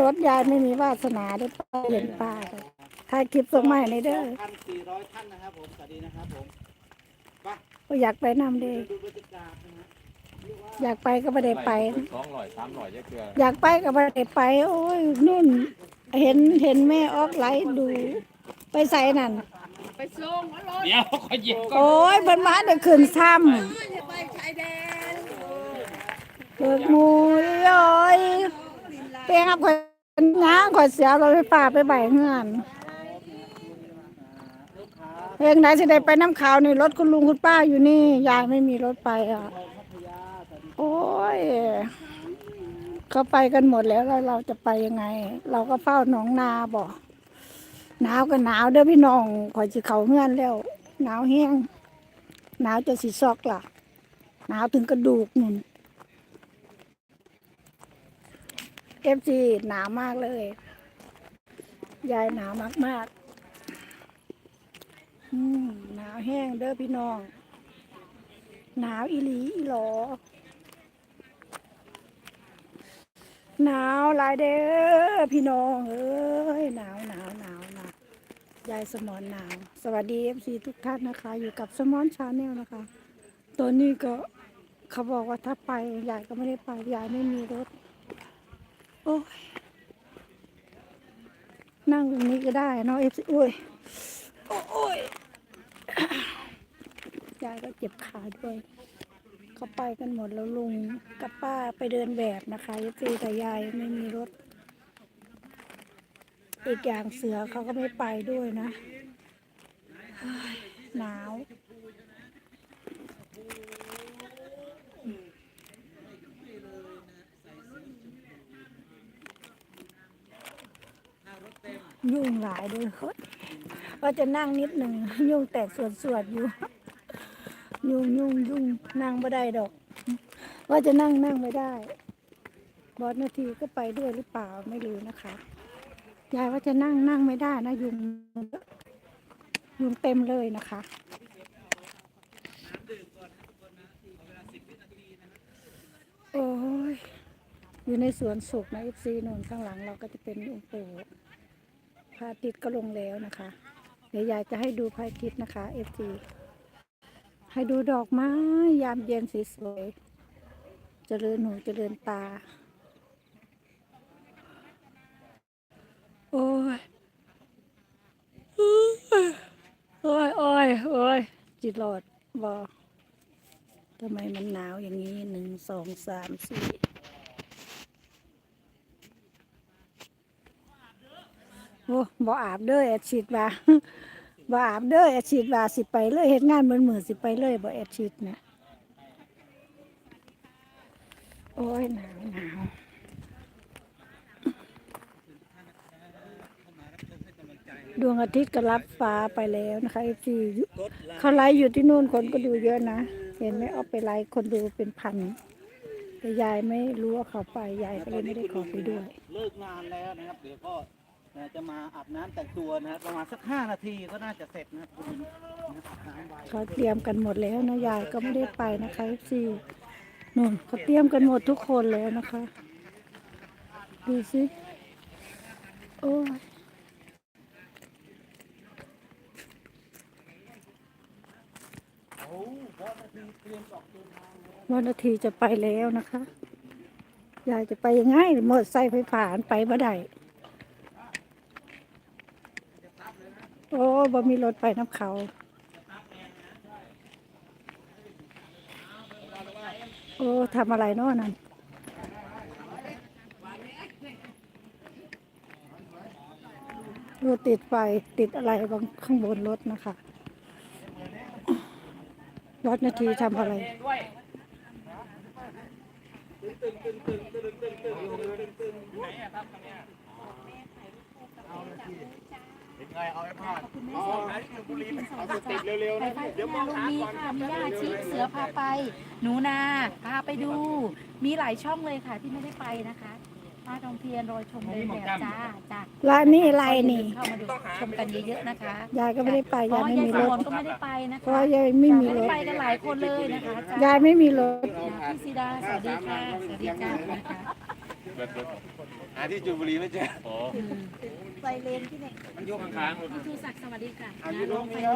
รถยายไม่มีวาสนาได้ไปเห็นป้าเลยถ่ายคลิปส่งมาให้ในเด้อพันสี่ร้อยท่านนะครับผมสวัสดีนะครับผมก็อยากไปนำเด้ ดูบรรยากาศนะฮะอยากไปก็ไม่ได้ไป สองร้อยสามร้อยเยอะเกลืออยากไปก็ไม่ได้ไป โอ้ยนู่น เห็นเห็นแม่ออกไลฟ์ดู ไปใส่นั่นเดี๋ยวขอหยิบก่อนโอ้ยเบิ่นมาได้ขึ้นซ้ำเบิกหมูโอ้ยเปียงครับข่อย ง้างข่อยเสียรถไฟฟ้าไปใบเงื่อนเพลงไหนสิได้ไปน้ำขาวนี่รถคุณลุงคุณป้าอยู่นี่ยายไม่มีรถไปอะ โอ้ยเขาไปกันหมดแล้วแล้วเราจะไปยังไง เราก็เฝ้าหนองนาบ่หนาวก็หนาวเด้อพี่น้องข่อยสิเขาเงื่อนแล้ว หนาวแห้งหนาวจะสิซอกล่ะ หนาวถึงกระดูกนุ่น เอฟซีหนาวมากเลย ยายหนาวมากมากๆหนาวแห้งเด้อพี่น้อง หนาวอีหลีอีหลอหนาวหลายเด้อพี่น้องเอ้ยหนาวหนาวหนาวหนาวยายสมอนหนาว สวัสดีเอฟซีทุกท่านนะคะ อยู่กับสมอนชาแนลนะคะตอนนี้ก็เขาบอกว่าถ้าไปยายก็ไม่ได้ไปยายไม่มีรถ โอ้ยนั่งตรงนี้ก็ได้เนาะเอฟซีโอ้ยโอ้ยยายก็เจ็บขาด้วยเขาไปกันหมดแล้วลุงกับป้าไปเดินแบบนะคะยตีแต่ยายไม่มีรถ อีกอย่างเสือเขาก็ไม่ไปด้วยนะเฮ้ยหนาว ยุ่งหลายด้วยเฮ้ยว่าจะนั่งนิดหนึ่งยุ่งแตกส่วนๆอยู่ ยุ่งยุ่งยุ่งนั่งไม่ได้ดอก ว่าจะนั่งนั่งไม่ได้ บอสนาทีก็ไปด้วยหรือเปล่าไม่รู้นะคะยายว่าจะนั่งนั่งไม่ได้นะยุงยุงเต็มเลยนะคะโอ้ยอยู่ในสวนสุขนะเอฟซีนนข้างหลังเราก็จะเป็นองค์ปู่ พระอาทิตย์ก็ลงแล้วนะคะ เดี๋ยวยายจะให้ดูพระอาทิตย์นะคะเอฟซีให้ดูดอกไม้ยามเย็นสีสวยเจริญหูเจริญตา โอ้ยโอ้ยโอ้ยโอ้ยจิตหลอดบอทำไมมันหนาวอย่างนี้หนึ่งสองสามสี่ โอ้บออาบเด้อแอดชิดว่าบ่อาบเด้อแอดชีดว่าสิไปเลยเฮ็ดงานเหมือนมือสิไปเลยบ่แอดชีดนะโอ้ยหนาวหนาวดวงอาทิตย์ก็รับฟ้าไปแล้วนะคะเอฟซีเขาไลฟ์อยู่ที่นู่นคนก็ดูเยอะนะ เห็นไหมเอาไปไลฟ์คนดูเป็นพันแต่ยายไม่รู้ว่าเขาไป ยายก็เลยไม่ได้ขอไปด้วย เลิกงานแล้วนะครับ เดี๋ยวก็ จะมาอาบน้ำแต่งตัวนะครับประมาณสักห้านาทีก็น่าจะเสร็จนะครับคุณนะครับอาบน้ำไว้เขาเตรียมกันหมดแล้วนะยายก็ไม่ได้ไปนะคะซีนู่นเขาเตรียมกันหมดทุกคนแล้วนะคะ ดูสิโอ้ยวันนาทีจะไปแล้วนะคะ ยายจะไปยังไงหมดไส้ไฟผ่านไปบ่ได้ โอ้บ่มีรถไปน้ำเขาโอ้ทำอะไรเนาะนั่นรถติดไฟติดอะไรบางข้างบนรถนะคะวัดนาทีทำอะไรติ ดเร็วๆนะเดี๋ยวมองหาก่อนค่ะมีย่าชิเสือพาไป หนูนาพาไปดู มีหลายช่องเลยค่ะที่ไม่ได้ไปนะคะป้าทองเพียนรอยชมเลยแบบจ้าจ้าร้านนี้อะไรนี่เข้ามาดูชมกันเยอะๆนะคะยายก็ไม่ได้ไปอ๋ยาอยไม่ยายมีสรมถนก็ไม่ได้ไปนะเพคะราะยายไม่มีไม่รได้ถไปกันหลายคนเลยนะคะจ้ายายไม่มีรถพี่ซีดาสวัสดีค่ะสวัสดีจ้านะคะ หาที่จุบุรีไม่เจอโอ้ไฟเลนที่ไหนมันยกข้างๆพี่ชูศักดิ์สวัสดีค่ะอายุนะตลรงงไฟนี้ครับ